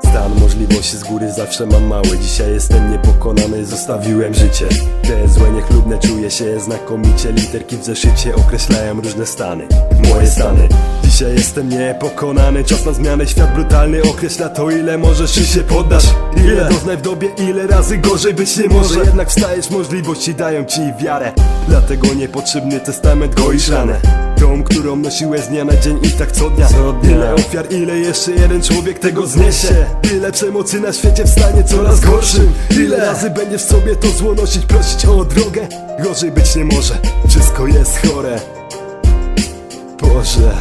Stan możliwości z góry zawsze mam mały. Dzisiaj jestem niepokonany, zostawiłem życie. Te złe niechlubne czuję się znakomicie. Literki w zeszycie określają różne stany. Moje stany Dzisiaj jestem niepokonany. Czas na zmianę, świat brutalny. Określa to ile możesz, czy się poddasz. Ile doznaj w dobie, ile razy gorzej być nie może. Jednak wstajesz, możliwości dają ci wiarę. Dlatego niepotrzebny testament goisz ranę Tą, którą nosiłeś z dnia na dzień i tak co dnia, Ile ofiar, ile jeszcze jeden człowiek tego zniesie. Ile przemocy na świecie wstanie coraz gorszym. Ile razy będziesz sobie to zło nosić, prosić o drogę. Gorzej być nie może, wszystko jest chore. Boże,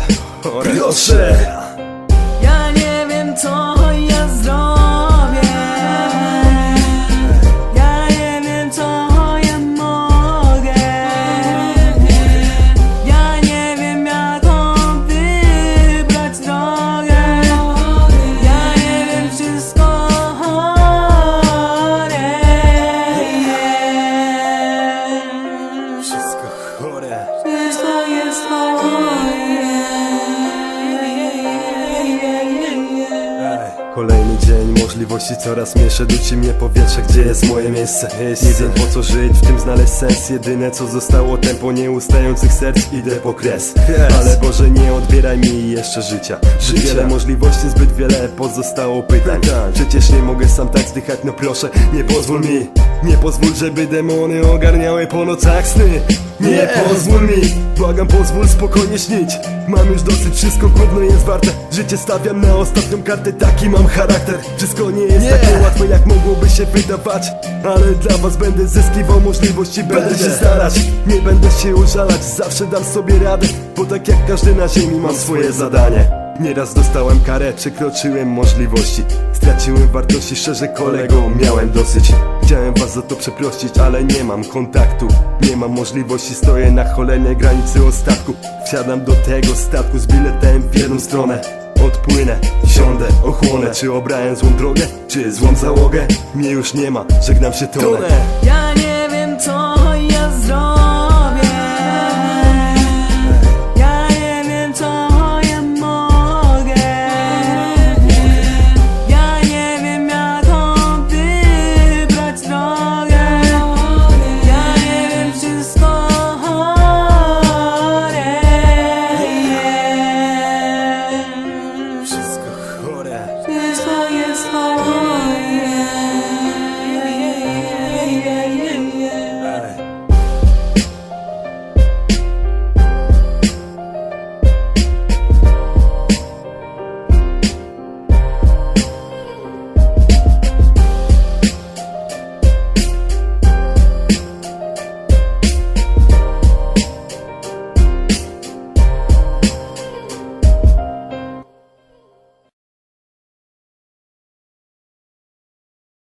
proszę Ja nie wiem co ja zrobię. Ja nie wiem co ja mogę. Ja nie wiem jaką wybrać drogę. Ja nie wiem wszystko chore. Wszystko chore. Wszystko jest chore Kolejny dzień, możliwości coraz mniejsze. Duci mnie powietrze, gdzie jest moje miejsce. Nie wiem po co żyć, w tym znaleźć sens. Jedyne co zostało tempo nieustających serc. Idę po kres, ale Boże nie odbieraj mi jeszcze życia. Wiele możliwości, zbyt wiele pozostało pytań. Przecież nie mogę sam tak zdychać, no proszę Nie pozwól mi, nie pozwól, żeby demony ogarniały po nocach sny. Nie pozwól mi, błagam pozwól spokojnie śnić. Mam już dosyć, wszystko gówno jest warte. Życie stawiam na ostatnią kartę, taki mam charakter. Wszystko nie jest takie łatwe jak mogłoby się wydawać. Ale dla was będę zyskiwał możliwości, będę. się starać. Nie będę się użalać, zawsze dam sobie radę Bo tak jak każdy na ziemi mam swoje zadanie Nieraz dostałem karę, przekroczyłem możliwości. Straciłem wartości, szczerze kolego, miałem dosyć. Chciałem was za to przeprosić, ale nie mam kontaktu. Nie mam możliwości, stoję na cholernej granicy ostatku. Wsiadam do tego statku z biletem w jedną stronę. Odpłynę, siądę, ochłonę. Czy obrałem złą drogę, czy złą załogę? Mnie już nie ma, żegnam się tonę Ja nie wiem co this heart.